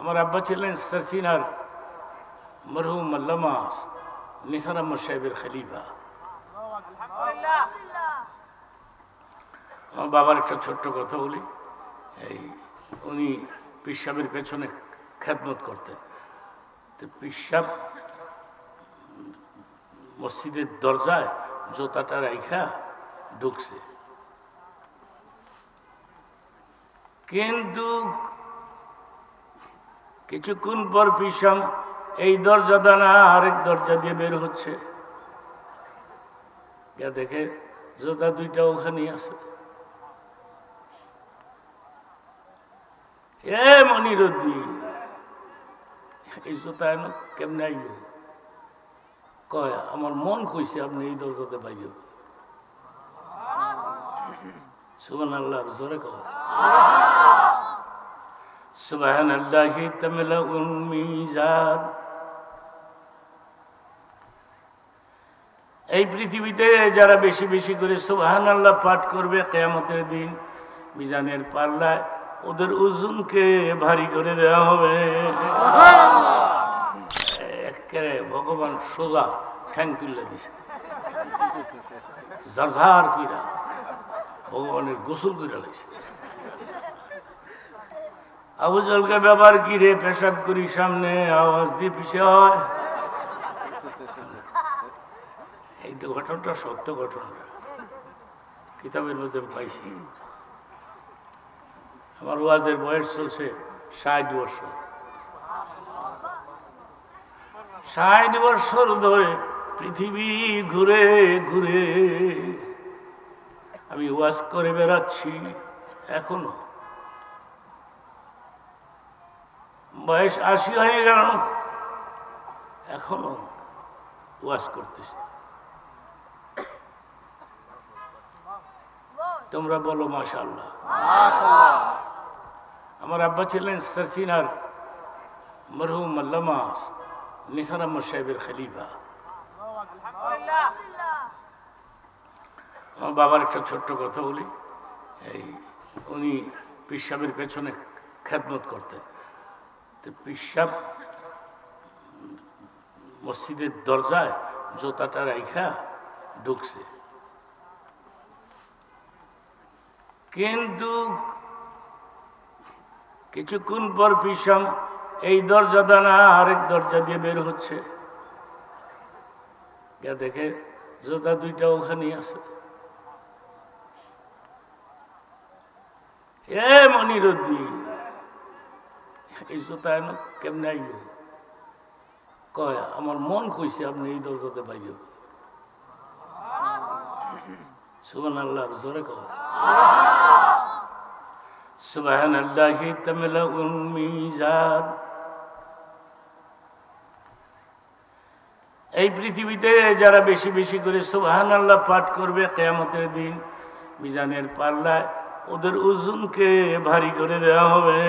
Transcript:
আমার আব্বা ছিলেন সারসিনার মরহুম আল্লামা নিসার আহমদ সাহেবের খলিফা। আমার বাবার একটা ছোট্ট কথা বলি। এই উনি পিসাবের পেছনে খ্যাতমত করতেন। তো পিসাব মসজিদের দরজায় জোতাটা রাইখা ঢুকছে। কিন্তু কিছুক্ষণ পর পিসাম এই দরজা দানা আরেক দরজা দিয়ে বের হচ্ছে। দেখে জোতা দুইটা ওখানেই আছে। এ মনিরুদ্দিন, এই জোতা এনে কেমনে আইব কয়, আমার মন কইছে আপনি এই দরজাতে পাইব সুবান আল্লাহ জোরে কয়। সুবাহান আল্লাহি তামিলা উন্মিজান এই পৃথিবীতে যারা বেশি বেশি করে সুবাহান আল্লাহ পাঠ করবে, কেয়ামতের দিন মিজানের পাল্লায় ওদের ওজনকে ভারী করে দেওয়া হবে। একেবারে ভগবান সোজা ঠ্যাং তুলে দিছে। কইরা ভগবানের গোসল কইরা লাগছে আবু জলকে ব্যাপার কি রে পেশাব করি, সামনে আওয়াজ দিয়ে পিছিয়ে হয়। এই তো ঘটনাটা সত্য ঘটনাটা কিতাবের মধ্যে পাইছি। আমার ওয়াজের বয়স চলছে ষাট বছর। ষাট বছর ধরে পৃথিবী ঘুরে ঘুরে আমি ওয়াজ করে বেড়াচ্ছি এখনও। বয়স আশি হয়ে গেল। এখনও ওয়াজ করতেছি। তোমরা বলো মাশাল্লাহ আমার আব্বা ছিলেন সারসিনার মরহুম আল্লামা নিসার আহমদ সাহেবের খলিফা। আমার বাবার একটা ছোট্ট কথা বলি। এই উনি পিসাবের পেছনে খ্যাতমত করতেন। তো পিসাব মসজিদের দরজায় জোতাটা রাইখা ঢুকছে। কিন্তু কিছুক্ষণ পর পিসাম এই দরজা দানা আরেক দরজা দিয়ে বের হচ্ছে। দেখে জোতা দুইটা ওখানেই আছে। এ মনিরুদ্দিন এই জোতা এনে কেমনে আইব? কয়, আমার মন কইছে আপনি এই দরজাতে পাইব সুবান আল্লাহ জোরে কয় সুবাহান আল্লাহি তামিলা উন্মিজান এই পৃথিবীতে যারা বেশি বেশি করে সুবাহান আল্লাহ পাঠ করবে, কেয়ামতের দিন মিজানের পাল্লায় ওদের ওজনকে ভারী করে দেওয়া হবে।